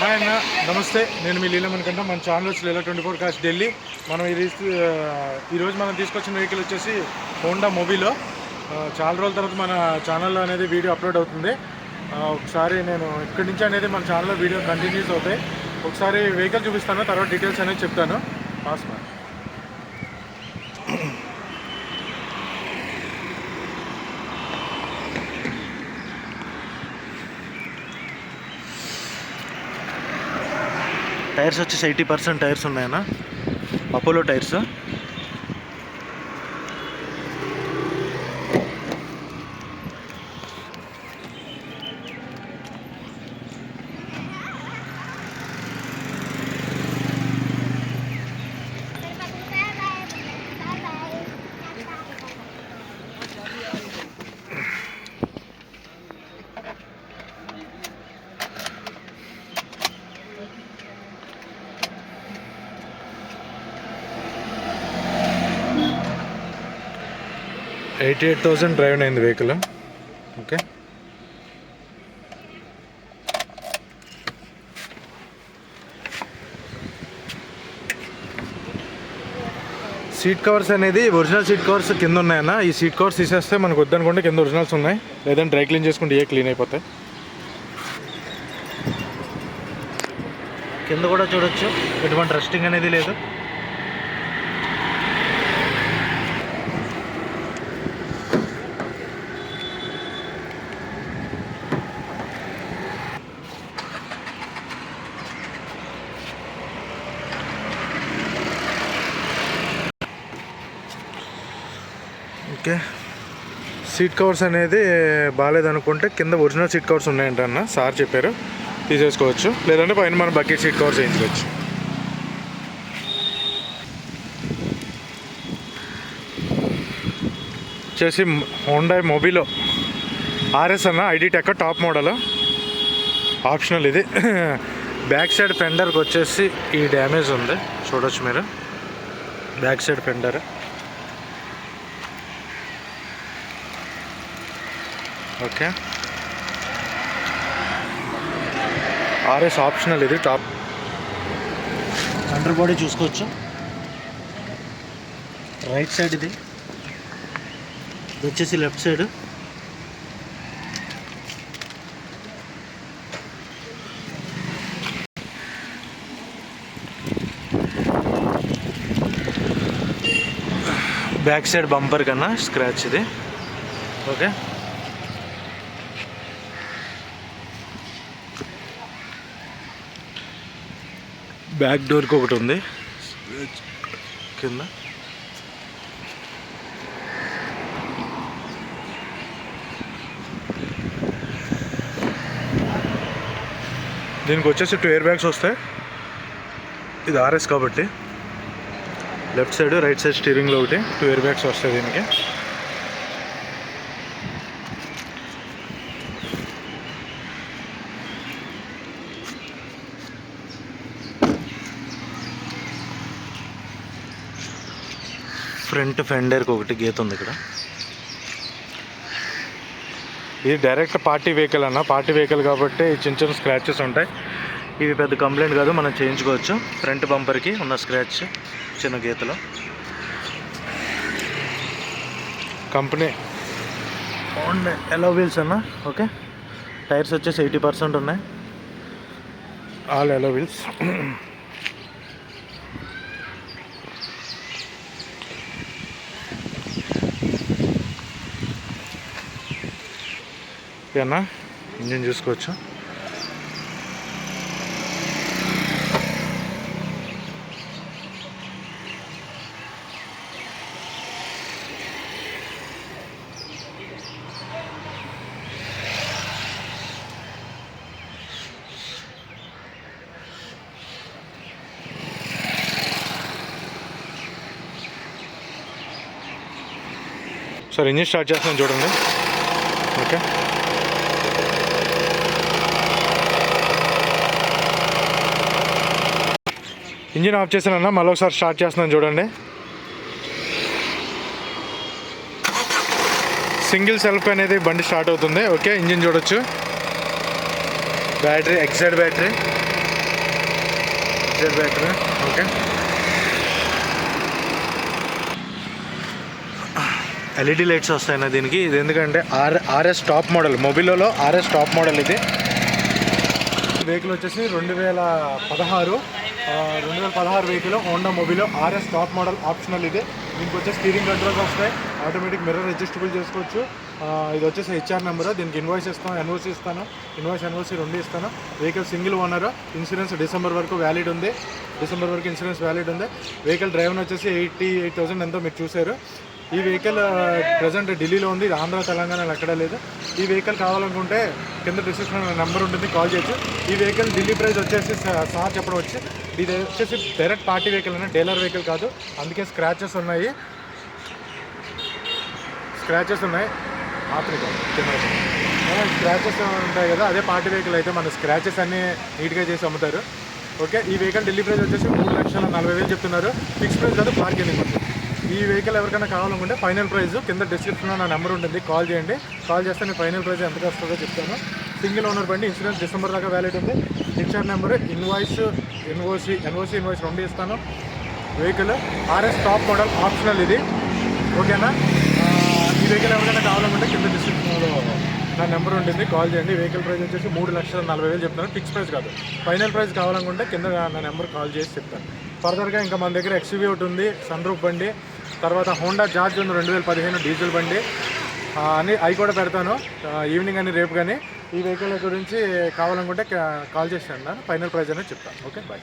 Hi అన్న నమస్తే. నేను మీ లీలమని అనుకుంటా మన ఛానల్ వచ్చి Leela twenty four cost Delhi. మనం ఇది ఈరోజు మనం తీసుకొచ్చిన వెహికల్ వచ్చేసి హోండా మొబీలో చాలా రోజుల తర్వాత మన ఛానల్లో అనేది వీడియో అప్లోడ్ అవుతుంది. ఒకసారి నేను ఇక్కడి నుంచి అనేది మన ఛానల్లో వీడియో కంటిన్యూస్ అవుతాయి. ఒకసారి వెహికల్ చూపిస్తాను తర్వాత డీటెయిల్స్ అనేది చెప్తాను. పాస్ మ్యామ్ టైర్స్ వచ్చేసి ఎయిటీ పర్సెంట్ టైర్స్ ఉన్నాయన్న. Apollo tyres. Eighty eight thousand drive అయింది వెహికల్. ఓకే. సీట్ కవర్స్ అనేది ఒరిజినల్ సీట్ కవర్స్ కింద ఉన్నాయన్న. ఈ సీట్ కవర్స్ తీసేస్తే మనకు వద్దనుకుంటే కింద ఒరిజినల్స్ ఉన్నాయి. లేదంటే డ్రై క్లీన్ చేసుకుంటే ఏ క్లీన్ అయిపోతాయి. కింద కూడా చూడొచ్చు. ఎటువంటి రెస్టింగ్ అనేది లేదు. ఓకే. సీట్ కవర్స్ అనేది బాగాలేదనుకుంటే కింద ఒరిజినల్ సీట్ కవర్స్ ఉన్నాయంట అన్న. సార్ చెప్పారు. తీసేసుకోవచ్చు. లేదంటే పైన మనం బకెట్ సీట్ కవర్స్ వేయించుకోవచ్చు. వచ్చేసి హోండా మొబీలో ఆర్ఎస్ అన్న i D tech top model. Optional ఇది. బ్యాక్ సైడ్ ఫెండర్కి వచ్చేసి ఈ డ్యామేజ్ ఉంది. చూడొచ్చు మీరు. Back side fender. Okay. RS optional ఇది టాప్ అండర్ బాడీ చూసుకోవచ్చు. రైట్ సైడ్ ఇది. ఇది వచ్చేసి left side back side bumper కన్నా స్క్రాచ్ ఇది. ఓకే. బ్యాక్ డోర్కి ఒకటి ఉంది. కింద. దీనికి వచ్చేసి టూ ఇయర్ బ్యాగ్స్ వస్తాయి. ఇది ఆర్ఎస్ కాబట్టి. లెఫ్ట్ సైడ్ రైట్ సైడ్ స్టీరింగ్లో ఒకటి. టూ ఇయర్ బ్యాగ్స్ వస్తాయి దీనికి. ఫ్రంట్ ఫెండర్కి ఒకటి గీత ఉంది ఇక్కడ. ఇది డైరెక్ట్ పార్టీ వెహికల్ అన్న. పార్టీ వెహికల్ కాబట్టి చిన్న చిన్న స్క్రాచెస్ ఉంటాయి. ఇవి పెద్ద కంప్లైంట్ కాదు మనం చేయించుకోవచ్చు. ఫ్రంట్ బంపర్కి ఉన్న స్క్రాచ్ చిన్న గీతలో. కంపెనీ. ఎలో వీల్స్ అన్న. ఓకే. టైర్స్ వచ్చేసి ఎయిటీ పర్సెంట్ ఉన్నాయి. ఆల్ ఎలో వీల్స్ ఓకేనా ఇంజిన్ చూసుకోవచ్చు? సార్ ఇంజిన్ స్టార్ట్ చేస్తున్నాను చూడండి. ఓకే. ఇంజిన్ ఆఫ్ చేశానన్నా మళ్ళీ ఒకసారి స్టార్ట్ చేస్తున్నాను చూడండి. సింగిల్ సెల్ఫ్ అనేది బండి స్టార్ట్ అవుతుంది. ఓకే ఇంజిన్ చూడొచ్చు. Battery Exide battery. Exhaust battery okay. LED lights వస్తాయన్న దీనికి. ఇది ఎందుకంటే ఆర్ ఆర్ఎస్ టాప్ మోడల్ మొబిలోలో ఆర్ఎస్ టాప్ మోడల్ ఇది. వెహికల్ వచ్చేసి రెండు వేల పదహారు రెండు వేల పదహారు vehicle Honda Mobilio RS top model optional ఇది. దీనికి వచ్చేసి స్టీరింగ్ కంట్రోల్స్ వస్తాయి. ఆటోమేటిక్ మిర్రర్ అడ్జస్టబుల్ చేసుకోవచ్చు. ఇది వచ్చేసి హెచ్ఆర్ నెంబర్ దీనికి ఇన్వాయిస్ ఇస్తాను ఎన్ఓసి ఇస్తాను ఇన్వాయిస్ ఎన్ఓసి రెండు ఇస్తాను. Vehicle single owner insurance December వరకు వ్యాలిడ్ ఉంది. డిసెంబర్ వరకు ఇన్సూరెన్స్ వ్యాలిడ్ ఉంది. వెహికల్ డ్రైవర్ వచ్చేసి ఎయిటీ ఎయిట్ థౌసండ్ ఎంతో మీరు చూశారు. ఈ వెహికల్ ప్రజెంట్ ఢిల్లీలో ఉంది ఇది ఆంధ్ర తెలంగాణలో ఎక్కడా లేదు. ఈ వెహికల్ కావాలనుకుంటే కింద డిస్క్రిప్షన్ నెంబర్ ఉంటుంది కాల్ చేయొచ్చు. ఈ వెహికల్ ఢిల్లీ ప్రైస్ వచ్చేసి సార్ చెప్పడం వచ్చి ఇది వచ్చేసి డైరెక్ట్ పార్టీ వెహికల్ అనే డీలర్ వెహికల్ కాదు. అందుకే స్క్రాచెస్ ఉన్నాయి. స్క్రాచెస్ ఉన్నాయి. ఆఫ్రికా స్క్రాచెస్ ఉంటాయి కదా అదే పార్టీ వెహికల్ అయితే మన స్క్రాచెస్ అన్నీ నీట్గా చేసి అమ్ముతారు. ఓకే ఈ వెహికల్ ఢిల్లీ ప్రైస్ వచ్చేసి మూడు లక్షల నలభై వేలు చెప్తున్నారు. ఫిక్స్ ప్రైస్ కాదు బార్గెనింగ్ ఉంటుంది ఈ వెహికల్ ఎవరికైనా కావాలనుకుంటే ఫైనల్ ప్రైస్ కింద డిస్క్రిప్షన్లో నా నెంబర్ ఉంటుంది. కాల్ చేయండి. కాల్ చేస్తే నేను ఫైనల్ ప్రైస్ ఎంత వస్తుందో చెప్తాను. సింగిల్ ఓనర్ బండి ఇన్సూరెన్స్ డిసెంబర్ దాకా వ్యాలిడ్ ఉంది. HR number invoice NOC NOC invoice రెండు ఇస్తాను. Vehicle RS top model optional ఇది. ఓకేనా? ఈ వెహికల్ ఎవరికైనా కావాలనుకుంటే కింద డిస్క్రిప్షన్లో నా నెంబర్ ఉంటుంది. కాల్ చేయండి. వెహికల్ ప్రైస్ వచ్చేసి మూడు లక్షల నలభై వేలు చెప్తాను. ఫిక్స్ ప్రైస్ కాదు. ఫైనల్ ప్రైస్ కావాలనుకుంటే కింద నా నెంబర్ కాల్ చేసి చెప్తాను. ఫర్దర్గా ఇంకా మన దగ్గర ఎక్స్యూవీ ఒకటి ఉంది. సన్ రూఫ్ బండి. తర్వాత హోండా జార్జ్ ఉంది రెండు వేల పదిహేను డీజిల్ బండి. అని అన్ని అవి కూడా పెడతాను. ఈవినింగ్ అని రేపు కానీ. ఈ వెహికల్ గురించి కావాలనుకుంటే కాల్ చేసి ఫైనల్ ప్రైజ్ అనేది చెప్తాను. Okay bye.